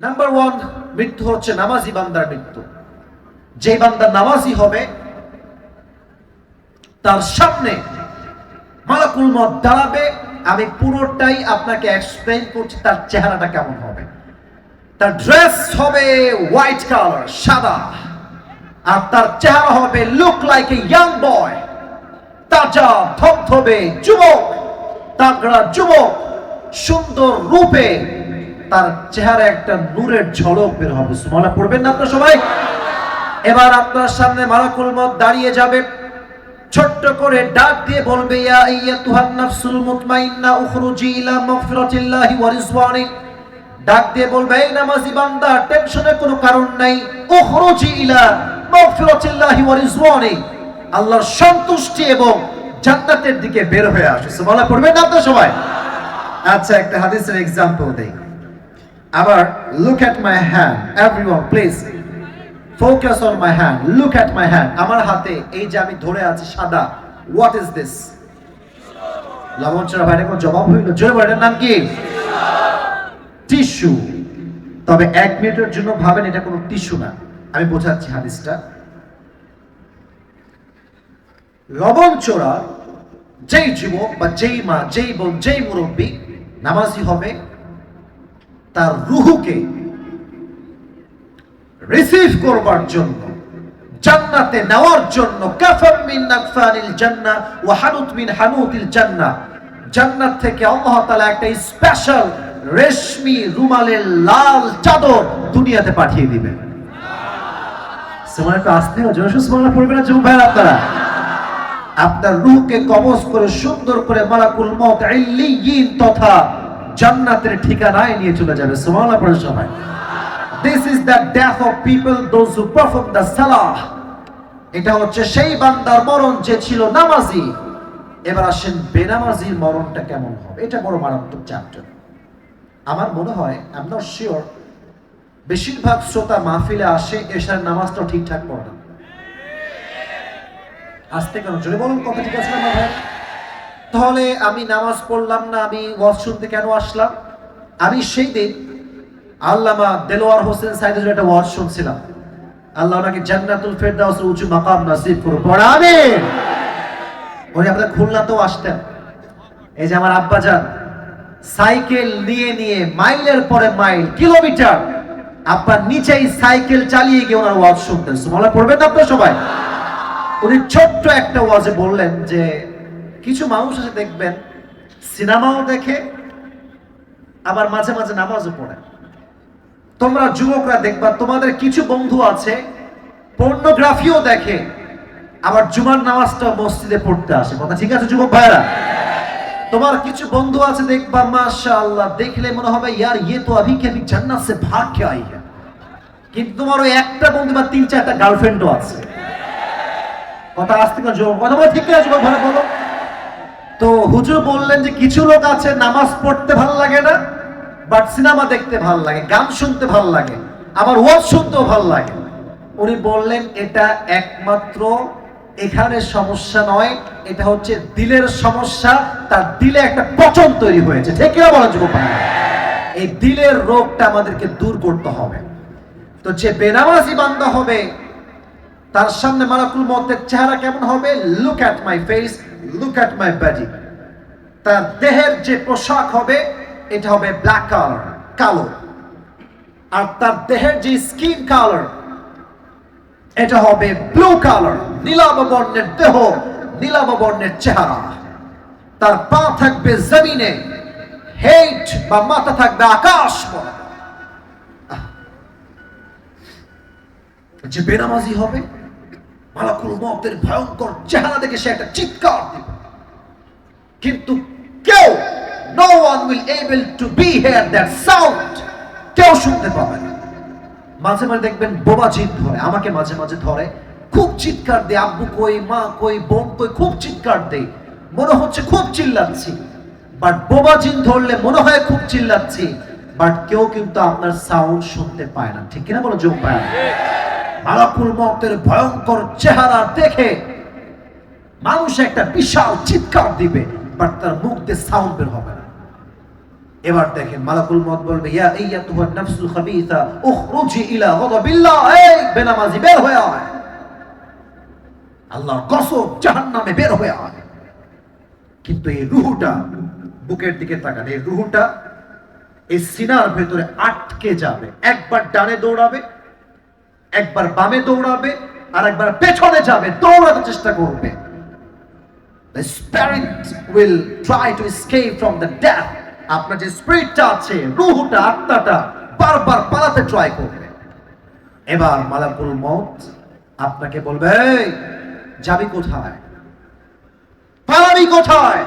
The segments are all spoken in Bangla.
নাম্বার ওয়ান মৃত্যু হচ্ছে নামাজি বান্দার মৃত্যু। যে বান্দা নামাজি হবে, তার সামনে মালাকুল মত দাঁড়াবে। আমি পুরোটাই আপনাকে এক্সপ্লেন করছি তার চেহারাটা কেমন হবে। তার ড্রেস হবে হোয়াইট কালার সাদা। আর তার চেহারা হবে look like a young boy তাজা, ধবধবে যুবক। তাগড়া যুবক, সুন্দর রূপে তার চেহারা একটা নূরের ঝলক বের হবে সুমালা পড়বেন না আপনারা সবাই? এবার আপনার সামনে মালাকুল মত দাঁড়িয়ে যাবে। ছোট্ট করে ডাক দিয়ে বলবে, ইয়া আইয়াতুহান নাফসুল মুতমাইন্না উখরুজি ইলা মাগফিরাতিল্লাহি ওয়া রিজওয়ানি। ডাক দিয়ে বলবে, এই নামাজি বান্দা, টেনশনের কোনো কারণ নাই। উখরুজি ইলা মাগফিরাতিল্লাহি ওয়া রিজওয়ানি। আল্লাহর সন্তুষ্টি এবং জান্নাতের দিকে বের হয়ে আসে সুবহানাল্লাহ, পড়বেন না আপনারা সবাই? আচ্ছা একটা হাদিসের এক্সাম্পল দেই। আবার look at my hand everyone please focus on my hand look at my hand আমার হাতে, এই যে আমি ধরে আছি সাদা হোয়াট ইজ দিস লবণ ছাড়া বাইরে কোন জবাব হইল? জোরে বলেন নাম কি? টিস্যু। তবে এক মিনিটের জন্য ভাবেন, এটা কোনো টিস্যু না। আমি বোঝাচ্ছি হাদিসটা। লবণ চোরা, যেই যুবক বা যেই মা, যেই বোন, যেই মুরব্বী, নামাজি হবে তার রুহুকে রিসিভ করবার জন্য, জান্নাতে নেওয়ার জন্য মিন নাকফানিল ওয়া হানুত মিন হানুতিল জান্নাত থেকে আল্লাহ তাআলা একটা স্পেশাল রেশমি রুমালের লাল চাদর দুনিয়াতে পাঠিয়ে দিবেন। একটু আসতে পড়বে না ভাইরা আপনারা। আপনার রুহকে কবজ করে সুন্দর করে মালাকুল মত ইল্লিয়িন তথা জান্নাতের ঠিকানায় নিয়ে চলে যাবে। সুবহানাল্লাহ পড়ে সবাই this is the death of people those who perform the সালাহ এটা হচ্ছে সেই বান্দার মরণ যে ছিল নামাজি। এবার আসেন বেনামাজির মরণটা কেমন হবে? এটা বড় মারাত্মক চ্যাপ্টার আমার মনে হয় আই নট শিওর বেশিরভাগ শ্রোতা মাহফিলে আসে এশার নামাজটাও ঠিকঠাক পড়ে না। আসতে কেন জোরে বলুন, কথা ঠিক আছে না ভাই? তাহলে আমি নামাজ পড়লাম না, আমি ওয়াজ শুনতে কেন আসলাম? আমি সেই দিন আল্লামা দেলোয়ার হোসেন সাইদের একটা ওয়াজ শুনছিলাম। আল্লাহ ওনাকে জান্নাতুল ফেরদাউসের উঁচু মাকাম নসিব করুন। পড়া আমিন। উনি আপনাদের খুলনাতেও আসতেন। এই যে আমার আব্বা যান, সাইকেল নিয়ে নিয়ে মাইলের পরে মাইল, কিলোমিটার। আপনার নিচেই সাইকেল চালিয়ে গিয়ে ওনার ওয়াজ শুনতেন। সুমলা পড়বেন আপনারা সবাই? উনি ছোট্ট একটা ওয়াজে বললেন যে কিছু মানুষ আছে দেখবেন, সিনেমাও দেখে, আবার মাঝে মাঝে নামাজও পড়ে। তোমরা যুবকরা দেখবা, তোমাদের কিছু বন্ধু আছে পর্নোগ্রাফিও দেখে, আবার জুমার নামাজটা মসজিদে পড়তে আসে। কথা ঠিক আছে, যুবক ভাইরা তোমার কিছু বন্ধু আছে দেখবা মাশা আল্লাহ দেখলে মনে হবে, ইয়ার ইয়ে তো আভি কেবি জান্নাত, সে ভাগ কে আই কিন্তু তোমার ওই একটা বন্ধু বা তিন চারটা গার্লফ্রেন্ডও আছে। কথা আসতে কথা বলো, ঠিক আছে, যুবক ভাইরা, বলো। তো হুজুর বললেন যে কিছু লোক আছে, নামাজ পড়তে ভালো লাগে না বাট সিনেমা দেখতে ভালো লাগে, গান শুনতে ভালো লাগে, আবার ওয়াজ শুনতেও ভালো লাগে। উনি বললেন, এটা একমাত্র এখানে সমস্যা নয়, এটা হচ্ছে দিলের সমস্যা, তার দিলে একটা পচন তৈরি হয়েছে। ঠিক কিনা বলা ভাইরা? এই দিলের রোগটা আমাদেরকে দূর করতে হবে। তো যে বেনামাজি বান্দা হবে, তার সামনে মালাকুল মতের চেহারা কেমন হবে? Look at my face look at my body তার দেহের যে পোশাক হবে, এটা হবে ব্ল্যাক কালার কালো। আর তার দেহের যে স্কিন কালার এটা হবে ব্লু কালার নীলাভ বর্ণের দেহ, নীলাভ বর্ণের চেহারা। তার পা থাকবে জমিনে হেট বা মাথা থাকবে আকাশ যে বেনামাজি হবে মালাকুল মতের ভয়ঙ্কর চেহারা দেখে সে একটা চিৎকার দিবে কিন্তু কেউ no one will able to be hear that sound কেউ শুনতে পাবে না। মাঝে মাঝে দেখবেন বোবা জিদ ধরে, আমাকে মাঝে মাঝে ধরে। খুব চিৎকার দেয়, আব্বু কই, মা কই, বোন কই, খুব চিৎকার দেয়। মনে হচ্ছে খুব চিল্লাচ্ছি। বাট বোবা জিন ধরলে মনে হয় খুব চিল্লাচ্ছি। বাট কেউ কিন্তু আপনার সাউন্ড শুনতে পায় না। ঠিক কিনা বলো যোগ পায় না মালাকুল মতের ভয়ঙ্কর চেহারা দেখে মানুষ একটা বিশাল চিৎকার দিবে বাট তার মুখ দিয়ে সাউন্ড বের হবে না। এবার দেখেন মালাকুল মত বলবে, ইয়া আইয়াতুহা নাফসুল খাবিসা, উখরুজি ইলা গাদাবিল্লাহ, এই বেনামাজি, বের হয়ে আয়। আল্লাহর কসম, জাহান্নামে বের হয়ে আয়। কিন্তু এই রুহুটা, বুকের দিকে তাকান, এই রুহুটা, এই সিনার ভেতরে আটকে যাবে, একবার ডানে দৌড়াবে একবার বামে দৌড়াবে আর একবার পেছনে যাবে দৌড়াতে চেষ্টা করবে The spirit will try to escape from the death. আপনার যে স্পিরিটটা আছে রুহুটা আত্মাটা বারবার পালাতে ট্রাই করবে এবার মালাকুল মত আপনাকে বলবে "এই, যাবি কোথায় পালাবি কোথায়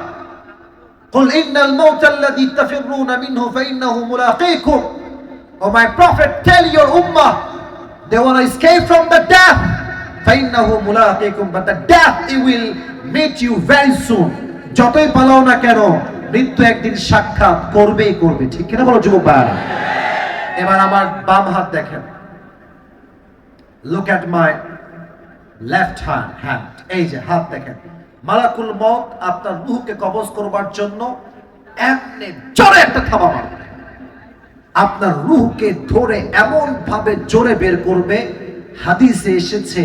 قل إن الموت الذي تفرون منه فإنه ملاقيكم Oh my prophet tell your ummah they want to escape from the death فإنه ملاقيكم but the death it will meet you very soon যতই পালাও না কেন মৃত্যু একদিন সাক্ষাৎ করবেই করবে ঠিক কিনা বলো যুবক ভাইরা? এবার আমার বাম হাত দেখেন look at my left hand hand এই যে হাত দেখেন মালাকুল মত আপনার রুহকে কবজ করবার জন্য এমনি জোরে একটা থাবা মারবে আপনার রুহকে ধরে এমন ভাবে জোরে বের করবে। হাদিসে এসেছে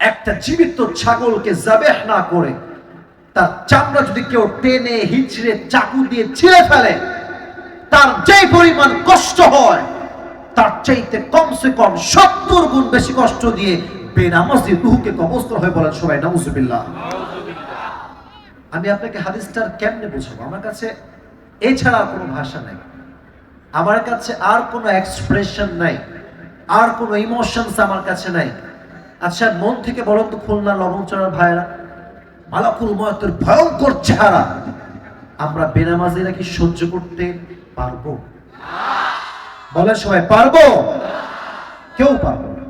একটা জীবিত ছাগলকে জাবেহ না করে তার চামড়া যদি কেউ টেনে হিচড়ে চাকু দিয়ে ছিঁড়ে ফেলে তার যে পরিমাণ কষ্ট হয় তার চাইতে কমসে কম সত্তর গুণ বেশি কষ্ট দিয়ে বেনামাজি রুহকে কবজ হয়ে বলেন সবাই নাউজুবিল্লাহ। আমি আপনাকে হাদিসটার কেমনে বুঝাবো? আমার কাছে এছাড়া কোনো ভাষা নাই। আমার কাছে আর কোনো এক্সপ্রেশন নাই, আর কোনো ইমোশনস আমার কাছে নাই। আচ্ছা মন থেকে বলুন তো খুলনা লবণচড়ার ভাইরা মালাকুল ময়তের ভয়ঙ্কর চেহারা, আমরা বেনামাজিরা কি সহ্য করতে পারব? বলে সবাই, পারব? কেউ পারব না।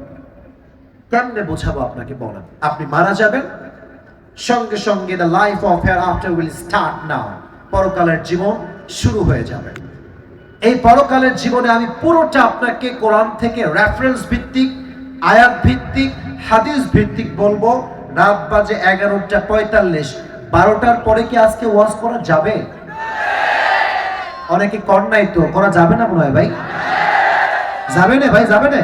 কেমনে বোঝাবো আপনাকে বলেন? আপনি মারা যাবেন, সঙ্গে সঙ্গে the life of hereafter will start now পরকালের জীবন শুরু হয়ে যাবে। এই পরকালের জীবনে আমি পুরোটা আপনাকে কোরআন থেকে রেফারেন্স ভিত্তিক, আয়াত ভিত্তিক, হাদিস ভিত্তিক বলব। রাত বাজে এগারোটা পঁয়তাল্লিশ। বারোটার পরে কি আজকে ওয়াজ করা যাবে? অনেকে কর নাই তো, করা যাবে না মনে হয় ভাই? যাবে না ভাই, যাবে না?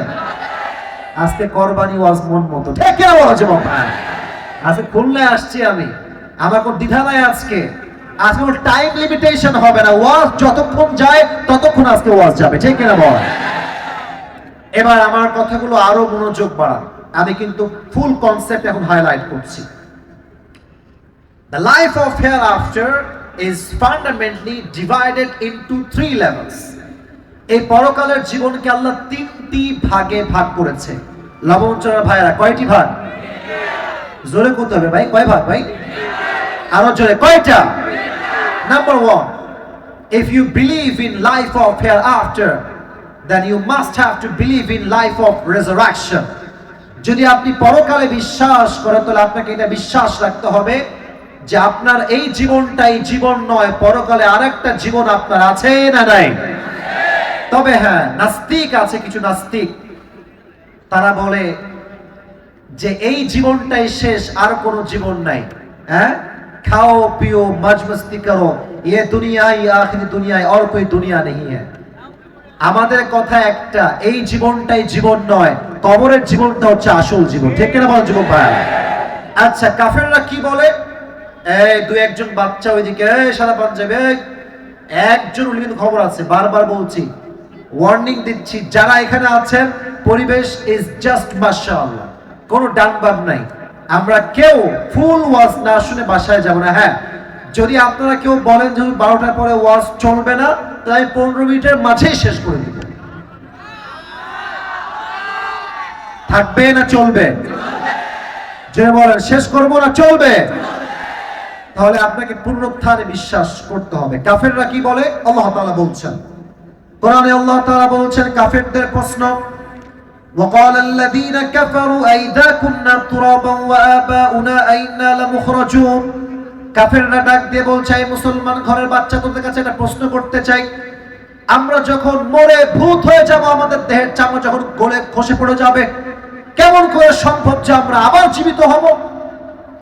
আজকে করবানি ওয়াজ মন মতো। ঠিক যাব। আজকে খুলনায় আসছি আমি। আমার কোন দ্বিধা নাই আজকে। আজকে কোনো টাইম লিমিটেশন হবে না। ওয়াজ যতক্ষণ যায়, ততক্ষণ আজকে ওয়াজ যাবে। ঠিক কিনা বল? এবার আমার কথাগুলো আরও মনোযোগ বাড়ান। আমি কিন্তু ফুল কনসেপ্ট এখন হাইলাইট করছি। The life of hereafter is fundamentally divided into three levels. এই পরকালের জীবনকে আল্লাহ তিনটি ভাগে ভাগ করেছে। লবণচরা ভাইরা, কয়টি ভাগ? জোরে করতে হবে ভাই, কয় ভাগ ভাই? আরও জোরে, কয়টা? Number one if you believe in life of hereafter, then you must have to believe in life of resurrection. যদি আপনি পরকালে বিশ্বাস করেন, তাহলে আপনাকে এটা বিশ্বাস রাখতে হবে যে আপনার এই জীবনটাই জীবন নয়, পরকালে আরেকটা জীবন আপনার আছে না নাই? তবে হ্যাঁ নাস্তিক আছে, কিছু নাস্তিক। তারা বলে যে এই জীবনটাই শেষ, আর কোনো জীবন নাই। হ্যাঁ? খাও পিও মজ মস্তি করো ये दुनिया ही आखिरी दुनिया है और कोई दुनिया नहीं है আমাদের কথা একটা এই জীবনটাই জীবন নয় কবরের জীবনটা হচ্ছে আসল জীবন ঠিক কিনা বল জীবন ভাই আচ্ছা কাফেররা কি বলে এই দুই একজন বাচ্চা ওইদিকে এই সাদা পাঞ্জাবে এই, একজন উনি কিন্তু খবর আছে বারবার বলছি ওয়ার্নিং দিচ্ছি যারা এখানে আছেন পরিবেশ ইজ জাস্ট মাশাআল্লাহ কোনো ডান বাম নাই আমরা কেউ ফুল ওয়াজ না শুনে বাসায় যাব না হ্যাঁ। যদি আপনারা কেউ বলেন যে বারোটার পরে ওয়াজ চলবে না, তাই পনেরো মিনিটের মাঝেই শেষ করে দিব। থাকবে না চলবে? যে বলেন, শেষ করব না চলবে? তাহলে আপনাকে পুনরুত্থানে বিশ্বাস করতে হবে। কাফেররা কি বলে? আল্লাহ তালা বলছেন। কোরআনে আল্লাহ তাআলা বলছেন, কাফেরদের প্রশ্ন وقال الذين كفروا أئذا كنا ترابا وآباؤنا أئنا لمخرجون কাফেররা ডাক দিয়ে বলছে এই মুসলমান ঘরের বাচ্চা তোদের কাছে একটা প্রশ্ন করতে চাই আমরা যখন মরে ভূত হয়ে যাব আমাদের দেহের চামড়া যখন গলে খসে পড়ে যাবে কেমন করে সম্ভব যে আমরা আবার জীবিত হব